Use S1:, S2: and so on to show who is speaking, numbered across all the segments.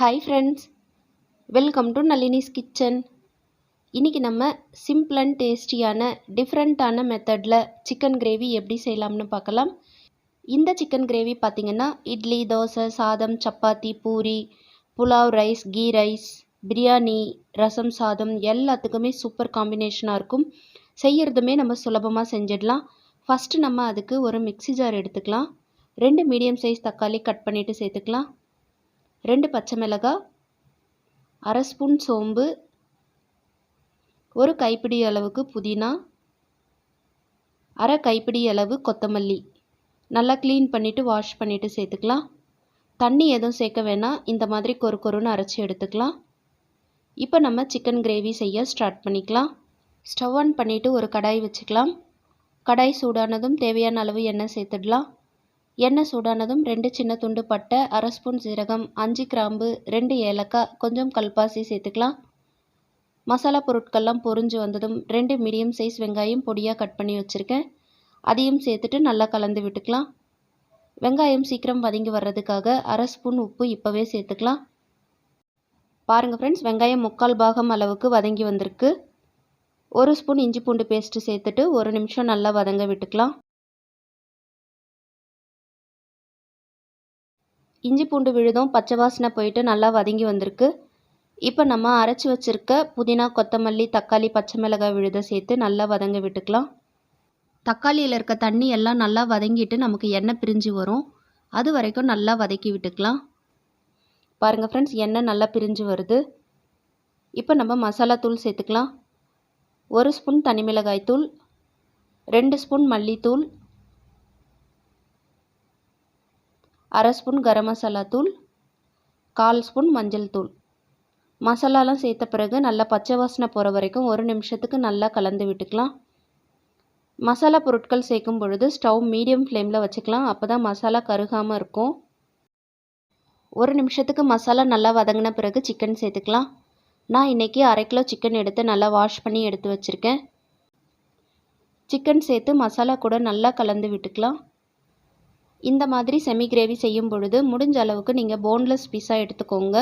S1: Hi friends welcome to Nalini's kitchen இன்றைக்கி நம்ம simple and டேஸ்டியான டிஃப்ரெண்ட்டான மெத்தடில் சிக்கன் கிரேவி எப்படி செய்யலாம்னு பார்க்கலாம். இந்த சிக்கன் கிரேவி பார்த்திங்கன்னா இட்லி தோசை சாதம் சப்பாத்தி பூரி புலாவ் ரைஸ் கீ ரைஸ் பிரியாணி ரசம் சாதம் எல்லாத்துக்குமே சூப்பர் காம்பினேஷனாக இருக்கும். செய்கிறதுமே நம்ம சுலபமாக செஞ்சிடலாம். ஃபஸ்ட்டு நம்ம அதுக்கு ஒரு மிக்ஸி ஜார் எடுத்துக்கலாம். ரெண்டு மீடியம் சைஸ் தக்காளி கட் பண்ணிவிட்டு சேர்த்துக்கலாம். ரெண்டு பச்சை மிளகாய் அரை ஸ்பூன் சோம்பு ஒரு கைப்பிடி அளவுக்கு புதினா அரை கைப்பிடி அளவு கொத்தமல்லி. நல்லா க்ளீன் பண்ணிவிட்டு வாஷ் பண்ணிவிட்டு சேர்த்துக்கலாம். தண்ணி எதுவும் சேர்க்க வேணாம். இந்த மாதிரி கொரு கொருன்னு அரைச்சி எடுத்துக்கலாம். இப்போ நம்ம சிக்கன் கிரேவி செய்ய ஸ்டார்ட் பண்ணிக்கலாம். ஸ்டவ் ஆன் பண்ணிவிட்டு ஒரு கடாய் வச்சுக்கலாம். கடாய் சூடானதும் தேவையான அளவு எண்ணெய் சேர்த்துடலாம். எண்ணெய் சூடானதும் ரெண்டு சின்ன துண்டு பட்டை அரை ஸ்பூன் சீரகம் அஞ்சு கிராம்பு ரெண்டு ஏலக்காய் கொஞ்சம் கல்பாசி சேர்த்துக்கலாம். மசாலா பொருட்கள்லாம் பொரிஞ்சு வந்ததும் ரெண்டு மீடியம் சைஸ் வெங்காயம் பொடியாக கட் பண்ணி வச்சுருக்கேன். அதையும் சேர்த்துட்டு நல்லா கலந்து விட்டுக்கலாம். வெங்காயம் சீக்கிரம் வதங்கி வர்றதுக்காக அரை ஸ்பூன் உப்பு இப்போவே சேர்த்துக்கலாம். பாருங்கள் ஃப்ரெண்ட்ஸ் வெங்காயம் முக்கால் பாகம் அளவுக்கு வதங்கி வந்திருக்கு. ஒரு ஸ்பூன் இஞ்சி பூண்டு பேஸ்ட்டு சேர்த்துட்டு ஒரு நிமிஷம் நல்லா வதங்க விட்டுக்கலாம். இஞ்சி பூண்டு விழுதும் பச்சை வாசனை போயிட்டு நல்லா வதங்கி வந்திருக்கு. இப்போ நம்ம அரைச்சி வச்சுருக்க புதினா கொத்தமல்லி தக்காளி பச்சை மிளகாய் விழுதை சேர்த்து நல்லா வதங்க விட்டுக்கலாம். தக்காளியில் இருக்க தண்ணி எல்லாம் நல்லா வதங்கிட்டு நமக்கு எண்ணெய் பிரிஞ்சு வரும். அது வரைக்கும் நல்லா வதக்கி விட்டுக்கலாம். பாருங்கள் ஃப்ரெண்ட்ஸ் எண்ணெய் நல்லா பிரிஞ்சு வருது. இப்போ நம்ம மசாலா தூள் சேர்த்துக்கலாம். ஒரு ஸ்பூன் தனி மிளகாய் தூள் ரெண்டு ஸ்பூன் மல்லித்தூள் அரை ஸ்பூன் கரம் மசாலா தூள் கால் ஸ்பூன் மஞ்சள் தூள். மசாலாலாம் சேர்த்த பிறகு நல்லா பச்சை வாசனை போகிற வரைக்கும் ஒரு நிமிஷத்துக்கு நல்லா கலந்து விட்டுக்கலாம். மசாலா பொருட்கள் சேர்க்கும் பொழுது ஸ்டவ் மீடியம் ஃப்ளேமில் வச்சுக்கலாம். அப்போ தான் மசாலா கருகாமல் இருக்கும். ஒரு நிமிஷத்துக்கு மசாலா நல்லா வதங்கின பிறகு சிக்கன் சேர்த்துக்கலாம். நான் இன்றைக்கி அரை கிலோ சிக்கன் எடுத்து நல்லா வாஷ் பண்ணி எடுத்து வச்சுருக்கேன். சிக்கன் சேர்த்து மசாலா கூட நல்லா கலந்து விட்டுக்கலாம். இந்த மாதிரி செமி கிரேவி செய்யும் பொழுது முடிஞ்ச அளவுக்கு நீங்கள் போன்லெஸ் பீஸாக எடுத்துக்கோங்க.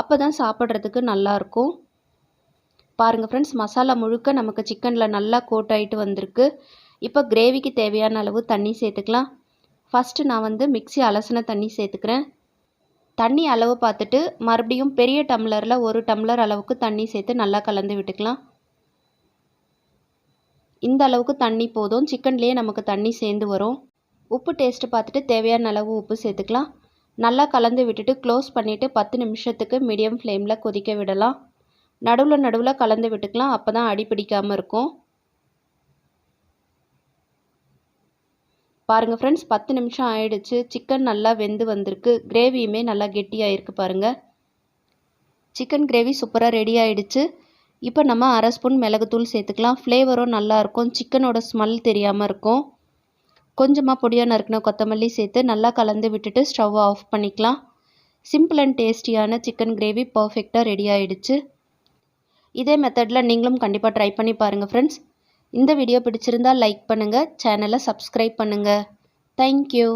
S1: அப்போ தான் சாப்பிட்றதுக்கு நல்லாயிருக்கும் பாருங்கள் ஃப்ரெண்ட்ஸ் மசாலா முழுக்க நமக்கு சிக்கனில் நல்லா கோட் ஆகிட்டு வந்திருக்கு. இப்போ கிரேவிக்கு தேவையான அளவு தண்ணி சேர்த்துக்கலாம். ஃபஸ்ட்டு நான் வந்து மிக்சி அலசின தண்ணி சேர்த்துக்கிறேன். தண்ணி அளவு பார்த்துட்டு மறுபடியும் பெரிய டம்ளரில் ஒரு டம்ளர் அளவுக்கு தண்ணி சேர்த்து நல்லா கலந்து விட்டுக்கலாம். இந்த அளவுக்கு தண்ணி போதும். சிக்கன்லேயே நமக்கு தண்ணி சேர்ந்து வரும். உப்பு டேஸ்ட்டு பார்த்துட்டு தேவையான அளவு உப்பு சேர்த்துக்கலாம். நல்லா கலந்து விட்டுட்டு க்ளோஸ் பண்ணிவிட்டு பத்து நிமிஷத்துக்கு மீடியம் ஃப்ளேமில் கொதிக்க விடலாம். நடுவில் நடுவில் கலந்து விட்டுக்கலாம். அப்போ தான் அடி பிடிக்காமல் இருக்கும். பாருங்கள் ஃப்ரெண்ட்ஸ் பத்து நிமிஷம் ஆயிடுச்சு. சிக்கன் நல்லா வெந்து வந்திருக்கு. கிரேவியுமே நல்லா கெட்டியாயிருக்கு பாருங்கள் சிக்கன் கிரேவி சூப்பராக ரெடி ஆகிடுச்சு இப்போ நம்ம அரை ஸ்பூன் மிளகுத்தூள் சேர்த்துக்கலாம். ஃப்ளேவரும் நல்லாயிருக்கும் சிக்கனோட ஸ்மெல் தெரியாமல் இருக்கும். கொஞ்சமாக பொடியாக நறுக்கின கொத்தமல்லி சேர்த்து நல்லா கலந்து விட்டுட்டு ஸ்டவ்வை ஆஃப் பண்ணிக்கலாம். சிம்பிள் அண்ட் டேஸ்டியான சிக்கன் கிரேவி பர்ஃபெக்டாக ரெடி ஆகிடுச்சு இதே மெத்தடில் நீங்களும் கண்டிப்பாக ட்ரை பண்ணி பாருங்கள் ஃப்ரெண்ட்ஸ் இந்த வீடியோ பிடிச்சிருந்தால் லைக் பண்ணுங்கள் சேனலை சப்ஸ்கிரைப் பண்ணுங்கள் தேங்க்யூ